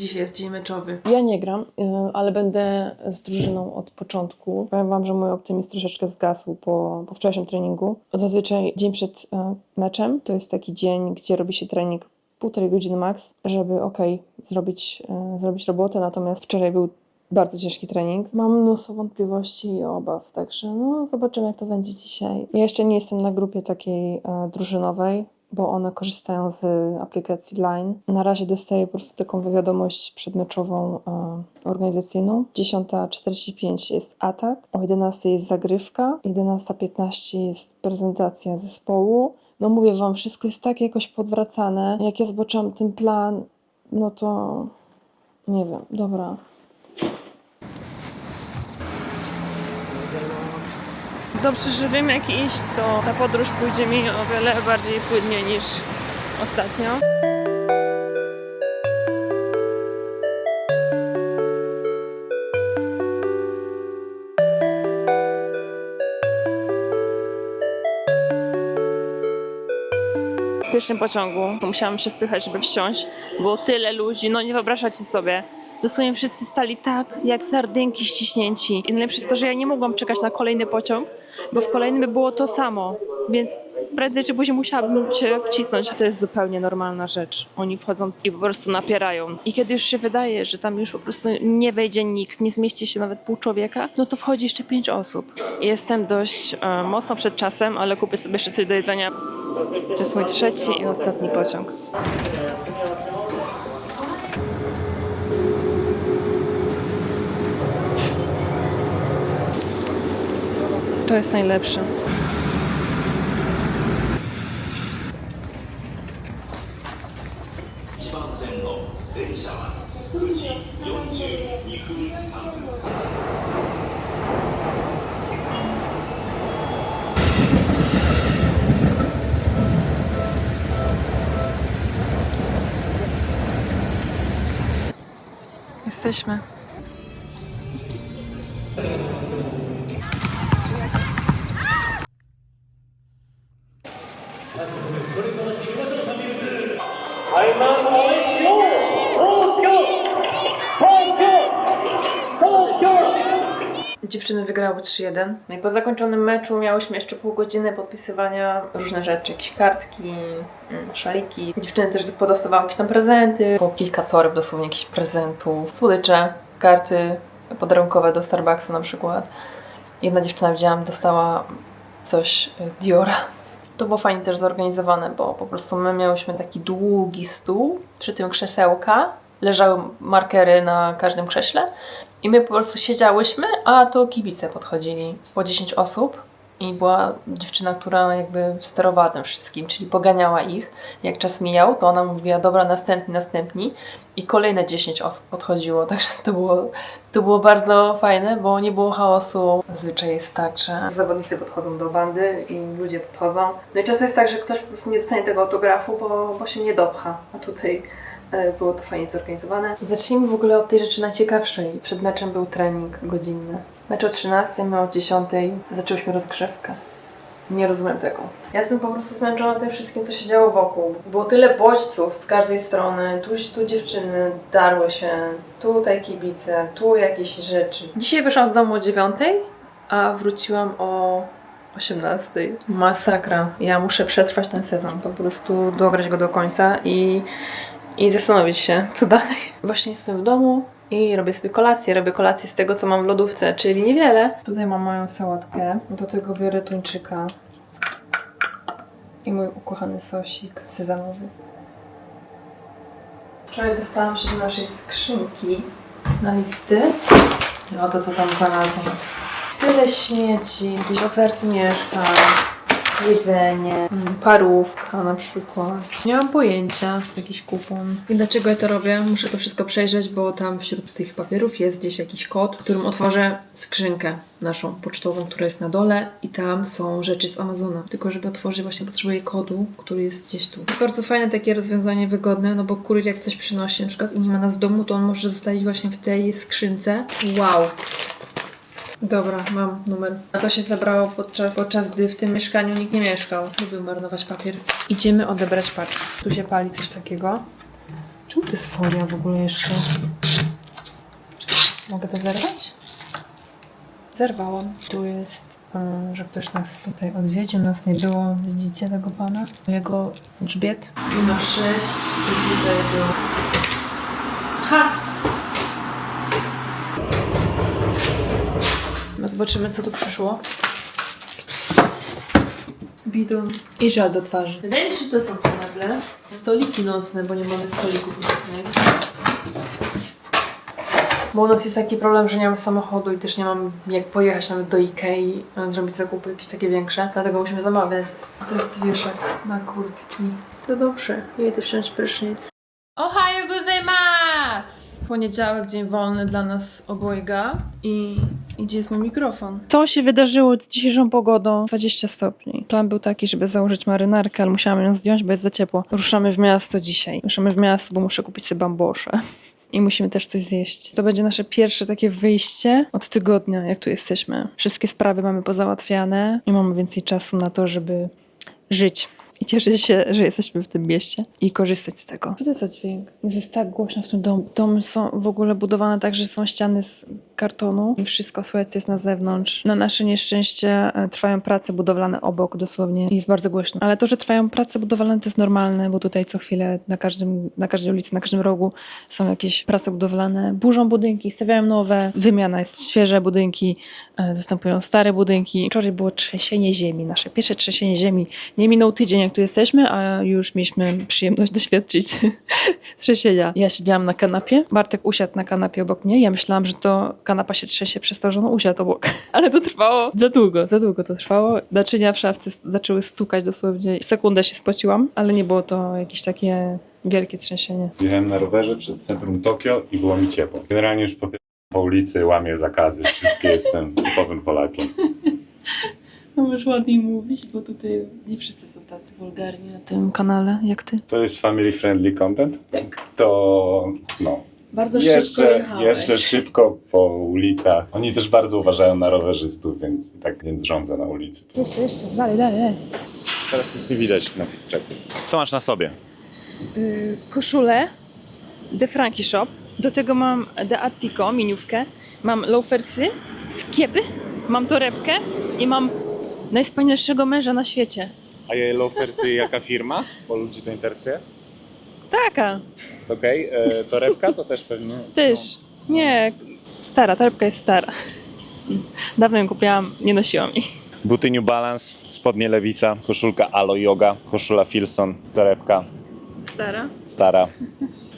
Dzisiaj jest dzień meczowy. Ja nie gram, y, ale będę z drużyną od początku. Powiem Wam, że mój optymizm troszeczkę zgasł po, po wczorajszym treningu. Zazwyczaj dzień przed y, meczem to jest taki dzień, gdzie robi się trening półtorej godziny max, żeby okej, zrobić, y, zrobić robotę, natomiast wczoraj był bardzo ciężki trening. Mam mnóstwo wątpliwości i obaw, także no zobaczymy jak to będzie dzisiaj. Ja jeszcze nie jestem na grupie takiej drużynowej, bo one korzystają z aplikacji Line. Na razie dostaję po prostu taką wiadomość przedmeczową e, organizacyjną. 10.45 jest atak, o 11.00 jest zagrywka, 11.15 jest prezentacja zespołu. No mówię wam, wszystko jest tak jakoś podwracane. Jak ja zobaczyłam ten plan, no to nie wiem, dobra. Dobrze, że wiem jak iść, to ta podróż pójdzie mi o wiele bardziej płynnie niż ostatnio. W pierwszym pociągu musiałam się wpychać, żeby wsiąść. Było tyle ludzi, no nie wyobrażacie sobie. Dosłownie wszyscy stali tak, jak sardynki ściśnięci. I najlepsze jest to, że ja nie mogłam czekać na kolejny pociąg, bo w kolejnym by było to samo. Więc prędzej czy później musiałabym się wcisnąć. To jest zupełnie normalna rzecz. Oni wchodzą i po prostu napierają. I kiedy już się wydaje, że tam już po prostu nie wejdzie nikt, nie zmieści się nawet pół człowieka, no to wchodzi jeszcze pięć osób. Jestem dość e, mocno przed czasem, ale kupię sobie jeszcze coś do jedzenia. To jest mój trzeci i ostatni pociąg. Kto jest najlepszy? Jesteśmy. Dziewczyny wygrały 3-1. No i po zakończonym meczu miałyśmy jeszcze pół godziny podpisywania różne rzeczy, jakieś kartki, mm, szaliki. Dziewczyny też podostawały jakieś tam prezenty, było kilka toreb dosłownie jakichś prezentów, słodycze, karty podarunkowe do Starbucksa na przykład. Jedna dziewczyna widziałam, dostała coś y, Diora. To było fajnie też zorganizowane, bo po prostu my miałyśmy taki długi stół, przy tym krzesełka, leżały markery na każdym krześle i my po prostu siedziałyśmy, a to kibice podchodzili po 10 osób i była dziewczyna, która jakby sterowała tym wszystkim, czyli poganiała ich. Jak czas mijał, to ona mówiła, dobra, następni, następni i kolejne 10 osób podchodziło, także to było, to było bardzo fajne, bo nie było chaosu. Zazwyczaj jest tak, że zawodnicy podchodzą do bandy i ludzie podchodzą. No i czasem jest tak, że ktoś po prostu nie dostanie tego autografu, bo, bo się nie dopcha, a tutaj Było to fajnie zorganizowane. Zacznijmy w ogóle od tej rzeczy najciekawszej. Przed meczem był trening godzinny. Mecz o 13, my o 10 zaczęłyśmy rozgrzewkę. Nie rozumiem tego. Ja jestem po prostu zmęczona tym wszystkim, co się działo wokół. Było tyle bodźców z każdej strony. Tu, tu dziewczyny darły się, tutaj kibice, tu jakieś rzeczy. Dzisiaj wyszłam z domu o 9, a wróciłam o 18. Masakra. Ja muszę przetrwać ten sezon, po prostu dograć go do końca i i zastanowić się, co dalej. Właśnie jestem w domu i robię sobie kolację. Robię kolację z tego, co mam w lodówce, czyli niewiele. Tutaj mam moją sałatkę. Do tego biorę tuńczyka. I mój ukochany sosik sezamowy. Wczoraj dostałam się do naszej skrzynki na listy. No to, co tam znalazłam. Tyle śmieci, jakieś oferty mieszkań, jedzenie, mm, parówka na przykład. Nie mam pojęcia, jakiś kupon. I dlaczego ja to robię? Muszę to wszystko przejrzeć, bo tam wśród tych papierów jest gdzieś jakiś kod, którym otworzę skrzynkę naszą pocztową, która jest na dole i tam są rzeczy z Amazona. Tylko żeby otworzyć właśnie potrzebuję kodu, który jest gdzieś tu. Bardzo fajne takie rozwiązanie, wygodne, no bo kurier jak coś przynosi na przykład i nie ma nas w domu, to on może zostawić właśnie w tej skrzynce. Wow! Dobra, mam numer. A to się zabrało podczas, podczas gdy w tym mieszkaniu nikt nie mieszkał. Lubię marnować papier. Idziemy odebrać paczkę. Tu się pali coś takiego. Czemu to jest folia w ogóle jeszcze? Mogę to zerwać? Zerwałam. Tu jest, e, że ktoś nas tutaj odwiedził, nas nie było. Widzicie tego pana? Jego grzbiet. Numer 6 i tutaj był... Ha! No zobaczymy, co tu przyszło. Bidon i żal do twarzy. Wydaje mi się, że to są te meble. Stoliki nocne, bo nie mamy stolików nocnych. Bo u nas jest taki problem, że nie mamy samochodu i też nie mam jak pojechać nawet do Ikei, e, zrobić zakupy jakieś takie większe. Dlatego musimy zamawiać. To jest wieszak na kurtki. To dobrze, ja idę wziąć prysznic. Ohayo gozaimasu! Poniedziałek, dzień wolny dla nas obojga i gdzie jest mój mikrofon? Co się wydarzyło z dzisiejszą pogodą? 20 stopni. Plan był taki, żeby założyć marynarkę, ale musiałam ją zdjąć, bo jest za ciepło. Ruszamy w miasto dzisiaj. Ruszamy w miasto, bo muszę kupić sobie bambosze. I musimy też coś zjeść. To będzie nasze pierwsze takie wyjście od tygodnia, jak tu jesteśmy. Wszystkie sprawy mamy pozałatwiane i mamy więcej czasu na to, żeby żyć. I cieszyć się, że jesteśmy w tym mieście i korzystać z tego. Co to jest za dźwięk? Jest tak głośno w tym domu. Domy są w ogóle budowane tak, że są ściany z kartonu i wszystko słychać jest na zewnątrz. Na nasze nieszczęście e, trwają prace budowlane obok dosłownie i jest bardzo głośno. Ale to, że trwają prace budowlane to jest normalne, bo tutaj co chwilę na, każdym, na każdej ulicy, na każdym rogu są jakieś prace budowlane. Burzą budynki, stawiają nowe, wymiana jest świeże budynki, e, zastępują stare budynki. Wczoraj było trzęsienie ziemi, nasze pierwsze trzęsienie ziemi. Nie minął tydzień, jak tu jesteśmy, a już mieliśmy przyjemność doświadczyć trzęsienia. Ja siedziałam na kanapie, Bartek usiadł na kanapie obok mnie. Ja myślałam, że to kanapa się trzęsie przez to, że on usiadł obok. Ale to trwało za długo, za długo to trwało. Naczynia w szafce zaczęły stukać dosłownie. Sekundę się spociłam, ale nie było to jakieś takie wielkie trzęsienie. Jechałem na rowerze przez centrum Tokio i było mi ciepło. Generalnie już po, po ulicy łamię zakazy. Wszystkie jestem typowym Polakiem. No możesz ładniej mówić, bo tutaj nie wszyscy są tacy wulgarni na tym kanale, jak ty. To jest family friendly content. To no. Bardzo szybko Jeszcze, jechałeś. jeszcze szybko po ulicach. Oni też bardzo uważają na rowerzystów, więc tak więc rządzę na ulicy. Jeszcze, jeszcze, dalej, dalej, dalej. Teraz nic nie widać na Fitczeku. Co masz na sobie? Yy, koszulę The Frankie Shop. Do tego mam The Attico, miniówkę. Mam loafersy, skiepy, mam torebkę i mam najwspanialszego męża na świecie. A Yellowfersy jaka firma? Bo ludzi to interesuje. Taka, Okej, okay. torebka to też pewnie. też. Nie, stara, torebka jest stara. Dawno ją kupiłam, nie nosiłam jej. Buty New Balance, spodnie Lewica, koszulka Alo Yoga, koszula Filson, torebka Stara? stara.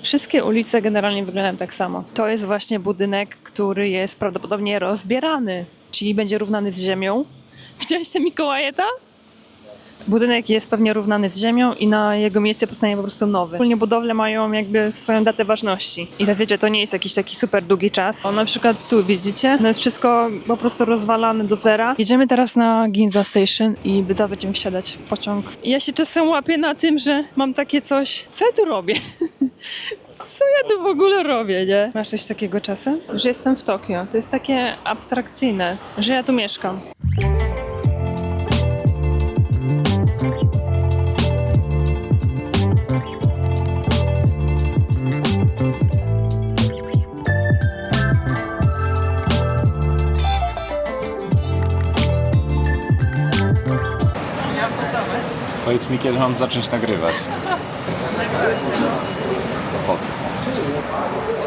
Wszystkie ulice generalnie wyglądają tak samo. To jest właśnie budynek, który jest prawdopodobnie rozbierany, czyli będzie równany z ziemią. Widziałeś te Mikołajeta? Budynek jest pewnie równany z ziemią i na jego miejsce powstanie po prostu nowy. Ogólnie budowle mają jakby swoją datę ważności. I zazwyczaj to nie jest jakiś taki super długi czas. O, na przykład tu widzicie, no jest wszystko po prostu rozwalane do zera. Jedziemy teraz na Ginza Station i zaraz będziemy wsiadać w pociąg. I ja się czasem łapię na tym, że mam takie coś, co ja tu robię? Co ja tu w ogóle robię, nie? Masz coś takiego czasem? Że jestem w Tokio. To jest takie abstrakcyjne, że ja tu mieszkam. Powiedz mi, kiedy mam zacząć nagrywać. Po co?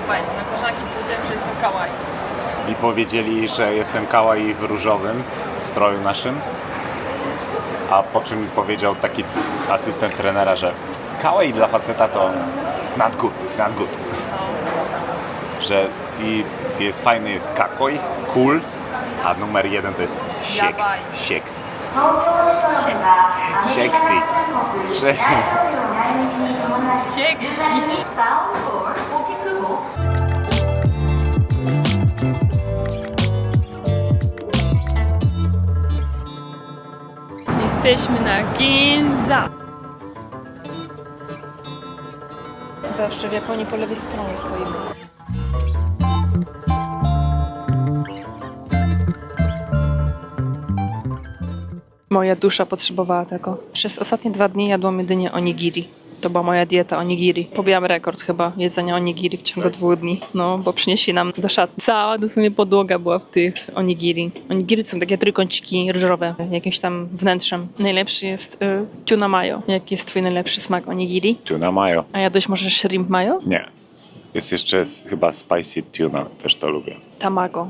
Fajnie, na koleżanki powiedziałem, że jestem kawaii. I powiedzieli, że jestem kawaii w różowym stroju naszym. A po czym mi powiedział taki asystent trenera, że kawaii dla faceta to it's not good, it's not good. Że i jest fajny jest kakoi, cool, a numer jeden to jest sexy. Dawaj. Sexy. Sexy. Sexy. Jesteśmy na Ginza. Zawsze w Japonii po lewej stronie stoimy. Moja dusza potrzebowała tego. Przez ostatnie dwa dni jadłam jedynie onigiri. To była moja dieta onigiri. Pobiłam rekord chyba jedzenia onigiri w ciągu dwóch dni. No, bo przynieśli nam do szat. Cała dosłownie podłoga była w tych onigiri. Onigiri to są takie trójkąciki różowe, jakimś tam wnętrzem. Najlepszy jest y, tuna mayo. Jaki jest twój najlepszy smak onigiri? Tuna mayo. A jadłeś może shrimp mayo? Nie. Jest jeszcze s- chyba spicy tuna, też to lubię. Tamago.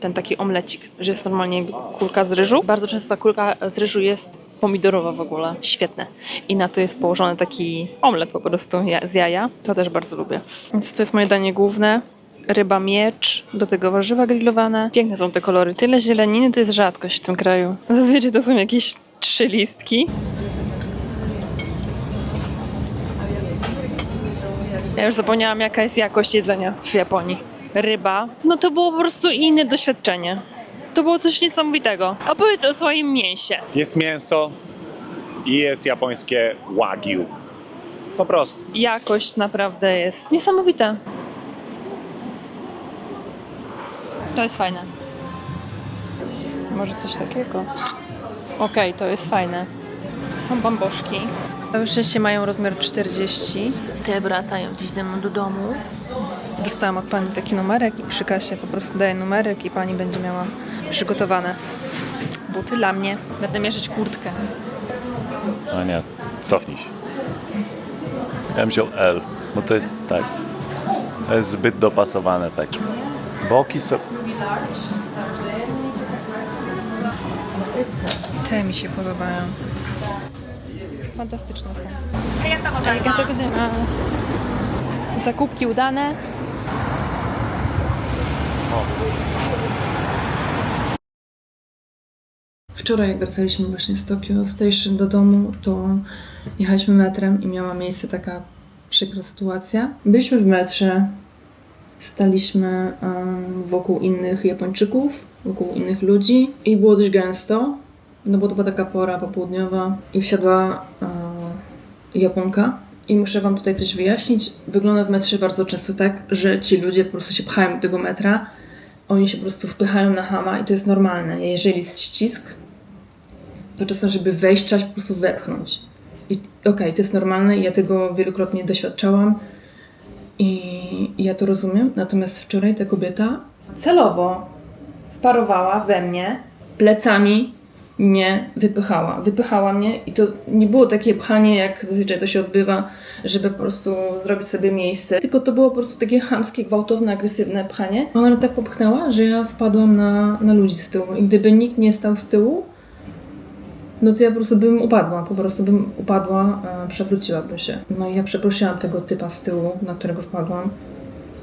Ten taki omlecik, że jest normalnie kulka z ryżu. Bardzo często ta kulka z ryżu jest pomidorowa w ogóle. Świetne. I na to jest położony taki omlet po prostu z jaja. To też bardzo lubię. Więc to jest moje danie główne. Ryba miecz, do tego warzywa grillowane. Piękne są te kolory. Tyle zieleniny to jest rzadkość w tym kraju. Zazwyczaj to są jakieś trzy listki. Ja już zapomniałam, jaka jest jakość jedzenia w Japonii. Ryba. No to było po prostu inne doświadczenie. To było coś niesamowitego. Opowiedz o swoim mięsie. Jest mięso i jest japońskie wagyu. Po prostu. Jakość naprawdę jest niesamowita. To jest fajne. Może coś takiego? Okej, to jest fajne. Są bamboszki. Całe szczęście mają rozmiar 40. Te wracają dziś ze mną do domu. Dostałam od pani taki numerek i przy kasie po prostu daję numerek i pani będzie miała przygotowane buty dla mnie. Będę mierzyć kurtkę. A nie, cofnij się. Ja bym wziął L, bo to jest tak. To jest zbyt dopasowane tak. Boki są. Te mi się podobają. Fantastyczne są. Arigato gozaimasu. Zakupki udane. Wczoraj, jak wracaliśmy właśnie z Tokyo Station do domu, to jechaliśmy metrem i miała miejsce taka przykra sytuacja. Byliśmy w metrze, staliśmy wokół innych Japończyków, wokół innych ludzi i było dość gęsto, no bo to była taka pora popołudniowa i wsiadła e, Japonka. I muszę Wam tutaj coś wyjaśnić. Wygląda w metrze bardzo często tak, że ci ludzie po prostu się pchają do tego metra, oni się po prostu wpychają na hama i to jest normalne. Jeżeli jest ścisk, to czasem, żeby wejść, trzeba się po prostu wepchnąć. I okej, to jest normalne i ja tego wielokrotnie doświadczałam i ja to rozumiem. Natomiast wczoraj ta kobieta celowo wparowała we mnie plecami mnie wypychała. Wypychała mnie i to nie było takie pchanie, jak zazwyczaj to się odbywa, żeby po prostu zrobić sobie miejsce. Tylko to było po prostu takie chamskie, gwałtowne, agresywne pchanie. Ona mnie tak popchnęła, że ja wpadłam na, na ludzi z tyłu. I gdyby nikt nie stał z tyłu, no to ja po prostu bym upadła, po prostu bym upadła, e, przewróciłabym się. No i ja przeprosiłam tego typa z tyłu, na którego wpadłam,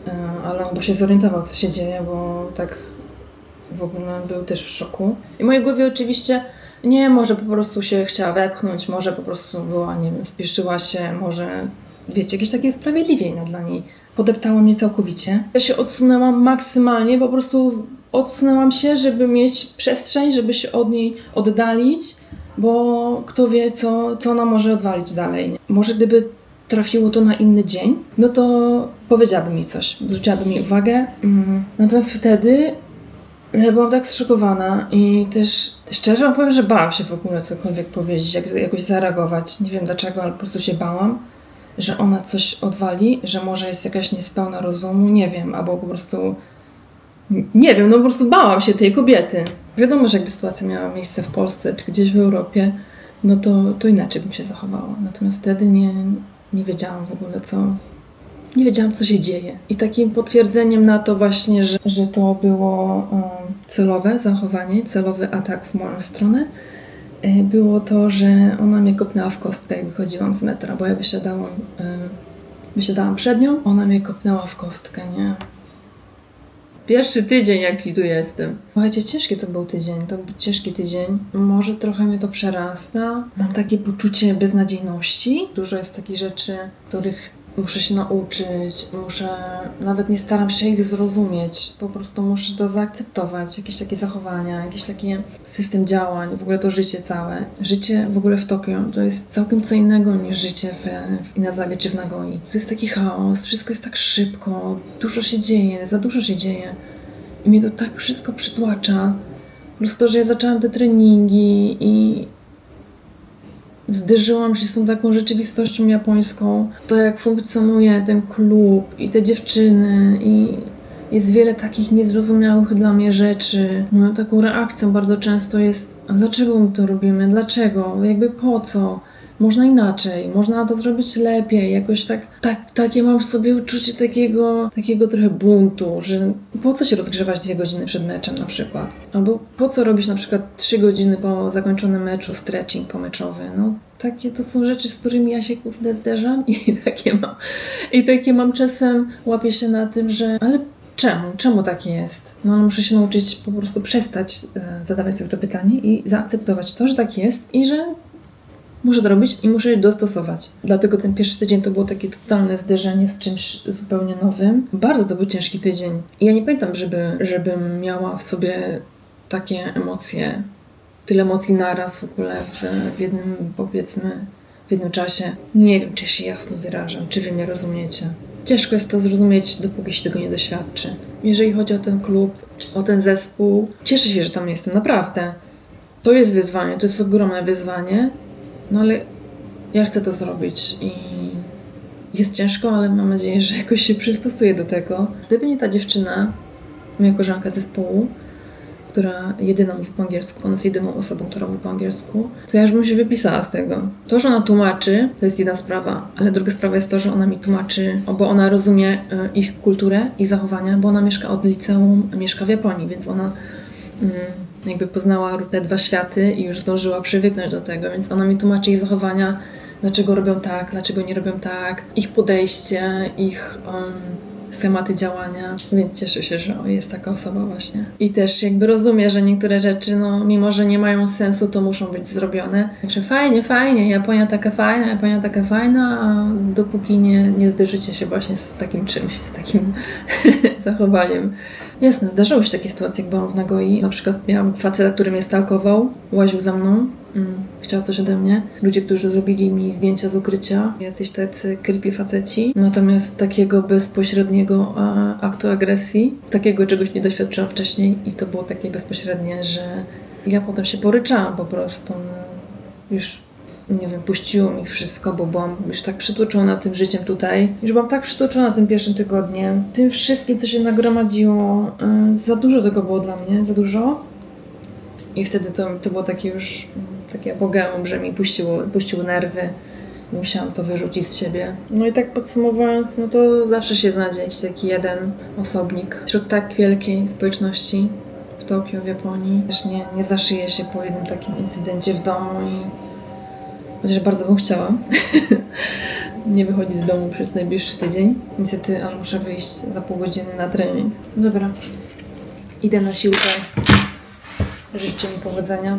e, ale on bo się zorientował, co się dzieje, bo tak w ogóle był też w szoku. I w mojej głowie oczywiście nie, może po prostu się chciała wepchnąć, może po prostu była, nie wiem, spieszyła się, może, wiecie, jakieś takie sprawiedliwiej dla niej. Podeptała mnie całkowicie. Ja się odsunęłam maksymalnie, po prostu odsunęłam się, żeby mieć przestrzeń, żeby się od niej oddalić, bo kto wie, co, co ona może odwalić dalej. Może gdyby trafiło to na inny dzień, no to powiedziałabym mi coś, zwróciłabym mi uwagę. Mm. Natomiast wtedy ja byłam tak zszokowana i też szczerze powiem, że bałam się w ogóle cokolwiek powiedzieć, jak, jakoś zareagować. Nie wiem dlaczego, ale po prostu się bałam, że ona coś odwali, że może jest jakaś niespełna rozumu, nie wiem, albo po prostu nie wiem, no po prostu bałam się tej kobiety. Wiadomo, że jakby sytuacja miała miejsce w Polsce czy gdzieś w Europie, no to, to inaczej bym się zachowała. Natomiast wtedy nie, nie wiedziałam w ogóle, co, nie wiedziałam, co się dzieje. I takim potwierdzeniem na to właśnie, że, że to było um, celowe zachowanie, celowy atak w moją stronę, y, było to, że ona mnie kopnęła w kostkę, jak wychodziłam z metra, bo ja wysiadałam, y, wysiadałam przed nią, ona mnie kopnęła w kostkę, nie? Pierwszy tydzień, jaki tu jestem. Słuchajcie, ciężki to był tydzień, to był ciężki tydzień. Może trochę mnie to przerasta. Mam takie poczucie beznadziejności. Dużo jest takich rzeczy, których muszę się nauczyć, muszę, nawet nie staram się ich zrozumieć, po prostu muszę to zaakceptować, jakieś takie zachowania, jakiś taki system działań, w ogóle to życie całe. Życie w ogóle w Tokio to jest całkiem co innego niż życie w, w Inazawie czy w Nagoi. To jest taki chaos, wszystko jest tak szybko, dużo się dzieje, za dużo się dzieje i mnie to tak wszystko przytłacza. Plus to, że ja zaczęłam te treningi i zderzyłam się z tą taką rzeczywistością japońską. To jak funkcjonuje ten klub i te dziewczyny i jest wiele takich niezrozumiałych dla mnie rzeczy. Moją taką reakcją bardzo często jest, dlaczego my to robimy? Dlaczego? Jakby po co? Można inaczej, można to zrobić lepiej, jakoś tak, tak, takie mam w sobie uczucie takiego, takiego trochę buntu, że po co się rozgrzewać dwie godziny przed meczem na przykład? Albo po co robić na przykład trzy godziny po zakończonym meczu stretching pomeczowy? No, takie to są rzeczy, z którymi ja się kurde zderzam i takie mam. I takie mam czasem, łapię się na tym, że ale czemu? Czemu tak jest? No muszę się nauczyć po prostu przestać e, zadawać sobie to pytanie i zaakceptować to, że tak jest i że muszę to robić i muszę się dostosować. Dlatego ten pierwszy tydzień to było takie totalne zderzenie z czymś zupełnie nowym. Bardzo to był ciężki tydzień. I ja nie pamiętam, żeby, żebym miała w sobie takie emocje, tyle emocji naraz w ogóle w, w jednym, powiedzmy, w jednym czasie. Nie wiem, czy się jasno wyrażam, czy wy mnie rozumiecie. Ciężko jest to zrozumieć, dopóki się tego nie doświadczy. Jeżeli chodzi o ten klub, o ten zespół, cieszę się, że tam jestem, naprawdę. To jest wyzwanie, to jest ogromne wyzwanie, no ale ja chcę to zrobić i jest ciężko, ale mam nadzieję, że jakoś się przystosuję do tego. Gdyby nie ta dziewczyna, moja koleżanka zespołu, która jedyna mówi po angielsku, ona jest jedyną osobą, która mówi po angielsku, to ja już bym się wypisała z tego. To, że ona tłumaczy, to jest jedna sprawa, ale druga sprawa jest to, że ona mi tłumaczy, bo ona rozumie e, ich kulturę i zachowania, bo ona mieszka od liceum, mieszka w Japonii, więc ona mm, jakby poznała te dwa światy i już zdążyła przywyknąć do tego, więc ona mi tłumaczy ich zachowania, dlaczego robią tak, dlaczego nie robią tak, ich podejście, ich um, schematy działania, więc cieszę się, że jest taka osoba właśnie. I też jakby rozumie, że niektóre rzeczy, no mimo, że nie mają sensu, to muszą być zrobione. Także fajnie, fajnie, Japonia taka fajna, Japonia taka fajna, a dopóki nie, nie zderzycie się właśnie z takim czymś, z takim zachowaniem. Jasne, zdarzały się takie sytuacje, jak byłam w Nagoi. Na przykład miałam faceta, który mnie stalkował, łaził za mną, mm, chciał coś ode mnie. Ludzie, którzy zrobili mi zdjęcia z ukrycia, jacyś tacy creepy faceci. Natomiast takiego bezpośredniego a, aktu agresji, takiego czegoś nie doświadczyłam wcześniej i to było takie bezpośrednie, że ja potem się poryczałam po prostu. No, już nie wiem, puściło mi wszystko, bo byłam już tak przytłoczona tym życiem tutaj. Już byłam tak przytłoczona tym pierwszym tygodniem. Tym wszystkim, co się nagromadziło. Yy, za dużo tego było dla mnie, za dużo. I wtedy to, to było takie już mm, takie apogeum, że mi puściło, puściły nerwy. Musiałam to wyrzucić z siebie. No i tak podsumowując, no to zawsze się znajdzie jakiś taki jeden osobnik wśród tak wielkiej społeczności w Tokio, w Japonii. Też nie, nie zaszyje się po jednym takim incydencie w domu i Chociaż bardzo bym chciała nie wychodzić z domu przez najbliższy tydzień. Niestety, ale muszę wyjść za pół godziny na trening. Dobra, idę na siłkę. Życzę mi powodzenia.